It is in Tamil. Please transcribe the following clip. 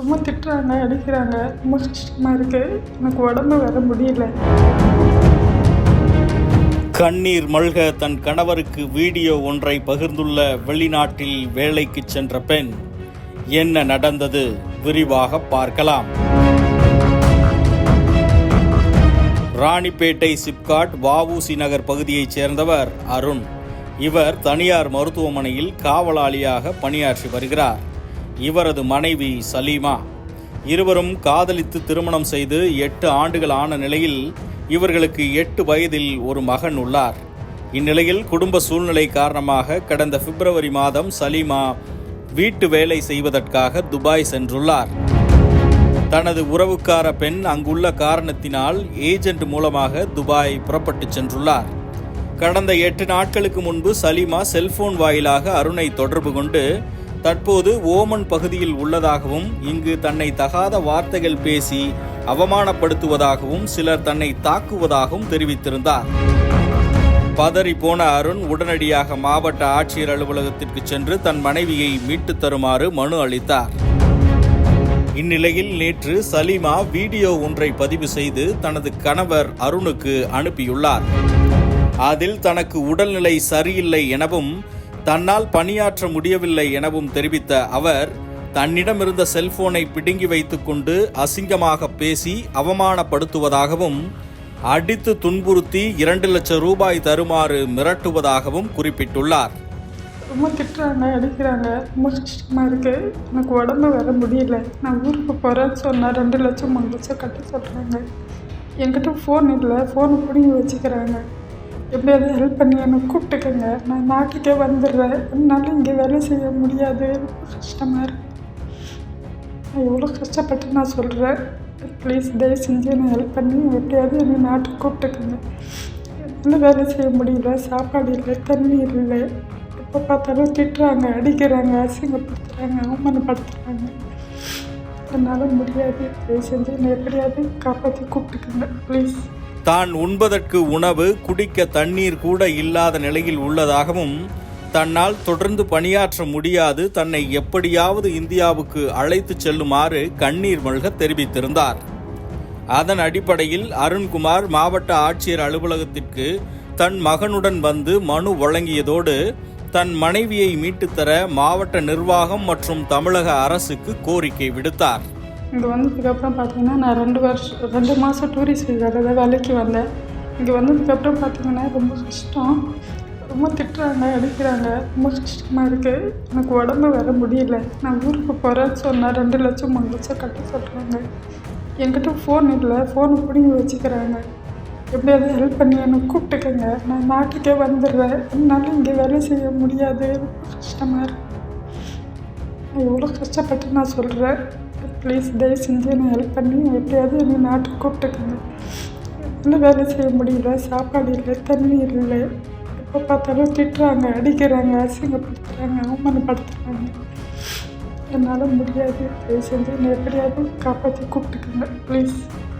ரொம்ப திட்டுறாங்க அடிக்கிறாங்க. ரொம்ப கஷ்டமாக இருக்குது எனக்கு உடம்பு வர முடியல. கண்ணீர் மல்க தன் கணவருக்கு வீடியோ ஒன்றை பகிர்ந்துள்ள வெளிநாட்டில் வேலைக்கு சென்ற பெண் என்ன நடந்தது விரிவாக பார்க்கலாம். ராணிப்பேட்டை சிப்காட் வவுசி நகர் பகுதியைச் சேர்ந்தவர் அருண். இவர் தனியார் மருத்துவமனையில் காவலாளியாக பணியாற்றி வருகிறார். இவரது மனைவி சலீமா. இருவரும் காதலித்து திருமணம் செய்து எட்டு ஆண்டுகள் ஆன நிலையில் இவர்களுக்கு எட்டு வயதில் ஒரு மகன் உள்ளார். இந்நிலையில் குடும்ப சூழ்நிலை காரணமாக கடந்த பிப்ரவரி மாதம் சலீமா வீட்டு வேலை செய்வதற்காக துபாய் சென்றுள்ளார். தனது உறவுக்கார பெண் அங்குள்ள காரணத்தினால் ஏஜென்ட் மூலமாக துபாய் புறப்பட்டுச் சென்றுள்ளார். கடந்த எட்டு நாட்களுக்கு முன்பு சலீமா செல்போன் வாயிலாக அருணை தொடர்பு கொண்டு தற்போது ஓமன் பகுதியில் உள்ளதாகவும் இங்கு தன்னை தகாத வார்த்தைகள் பேசி அவமானப்படுத்துவதாகவும் சிலர் தன்னை தாக்குவதாகவும் தெரிவித்திருந்தார். பதறி போன அருண் உடனடியாக மாவட்ட ஆட்சியர் அலுவலகத்திற்கு சென்று தன் மனைவியை மீட்டு தருமாறு மனு அளித்தார். இந்நிலையில் நேற்று சலீமா வீடியோ ஒன்றை பதிவு செய்து தனது கணவர் அருணுக்கு அனுப்பியுள்ளார். அதில் தனக்கு உடல்நிலை சரியில்லை எனவும் தன்னால் பணியாற்ற முடியவில்லை எனவும் தெரிவித்த அவர் தன்னிடமிருந்த செல்போனை பிடுங்கி வைத்துக்கொண்டு அசிங்கமாக பேசி அவமானப்படுத்துவதாகவும் அடித்து துன்புறுத்தி இரண்டு லட்சம் ரூபாய் தருமாறு மிரட்டுவதாகவும் குறிப்பிட்டுள்ளார். ரொம்ப திட்டுறாங்க அடிக்கிறாங்க ரொம்ப கஷ்டமாக இருக்குது எனக்கு உடம்பு வர முடியல. நான் ஊருக்கு போகிறேன்னு சொன்னால் ரெண்டு லட்சம் மூணு லட்சம் கட்ட சொல்கிறாங்க என்கிட்ட ஃபோன் இல்லை ஃபோனை பிடிங்கி வச்சுக்கிறாங்க. எப்படியாவது ஹெல்ப் பண்ணி என்னை கூப்பிட்டுக்கோங்க. நான் நாட்டுக்கே வந்துடுறேன். என்னால் இங்கே வேலை செய்ய முடியாது. கஷ்டமாக இருக்கு. நான் எவ்வளோ கஷ்டப்பட்டு நான் சொல்கிறேன் ப்ளீஸ் தயவு செஞ்சு என்னை ஹெல்ப் பண்ணி எப்படியாவது என்னை நாட்டுக்கு கூப்பிட்டுக்கோங்க. என்னால் வேலை செய்ய முடியல. சாப்பாடு இல்லை தண்ணி இல்லை. எப்போ பார்த்தாலும் திட்டுறாங்க அடிக்கிறாங்க அசிங்கப்படுத்துகிறாங்க அவமானப்படுத்துகிறாங்க என்னால் முடியாது. தயவு செஞ்சு என்னை எப்படியாவது காப்பாற்றி கூப்பிட்டுக்கோங்க. ப்ளீஸ் தான் உண்பதற்கு உணவு குடிக்க தண்ணீர் கூட இல்லாத நிலையில் உள்ளதாகவும் தன்னால் தொடர்ந்து பணியாற்ற முடியாது தன்னை எப்படியாவது இந்தியாவுக்கு அழைத்துச் செல்லுமாறு கண்ணீர் மல்க தெரிவித்திருந்தார். அதன் அடிப்படையில் அருண்குமார் மாவட்ட ஆட்சியர் அலுவலகத்திற்கு தன் மகனுடன் வந்து மனு வழங்கியதோடு தன் மனைவியை மீட்டுத் தர மாவட்ட நிர்வாகம் மற்றும் தமிழக அரசுக்கு கோரிக்கை விடுத்தார். இங்கே வந்ததுக்கப்புறம் பார்த்தீங்கன்னா நான் ரெண்டு வருஷம் ரெண்டு மாதம் டூரிஸ்ட் வீசாவில் தான் வேலைக்கு வந்தேன். இங்கே வந்ததுக்கப்புறம் பார்த்தீங்கன்னா ரொம்ப கஷ்டம். ரொம்ப திட்டுறாங்க அடிக்கிறாங்க. ரொம்ப கஷ்டமாக இருக்குது எனக்கு உடம்பு வர முடியல. நான் ஊருக்கு போகிறேன்னு சொன்னால் ரெண்டு லட்சம் மூணு லட்சம் கட்ட சொல்கிறாங்க என்கிட்ட ஃபோன் இல்லை. ஃபோனை பிடிங்கி வச்சுக்கிறாங்க. எப்படியாவது ஹெல்ப் பண்ணி என்னை கூப்பிட்டுக்கங்க? நான் நாட்டுக்கே வந்துடுறேன். என்னால் இங்கே வேலை செய்ய முடியாது. கஷ்டமாக இருக்குது நான் எவ்வளோ கஷ்டப்பட்டு நான் சொல்கிறேன் ப்ளீஸ் தயவு செஞ்சு என்னை ஹெல்ப் பண்ணி எப்படியாவது என்னை நாட்டுக்கு கூப்பிட்டுக்கோங்க. என்னால் வேலை செய்ய முடியல? சாப்பாடு இல்லை தண்ணி இல்லை. எப்போ பார்த்தாலும் திட்டுறாங்க அடிக்கிறாங்க அசிங்கப்படுத்துகிறாங்க அவமானப்படுத்துகிறாங்க என்னால் முடியாது. தயவு செஞ்சு என்னை எப்படியாவது காப்பாற்றி கூப்பிட்டுக்கோங்க ப்ளீஸ்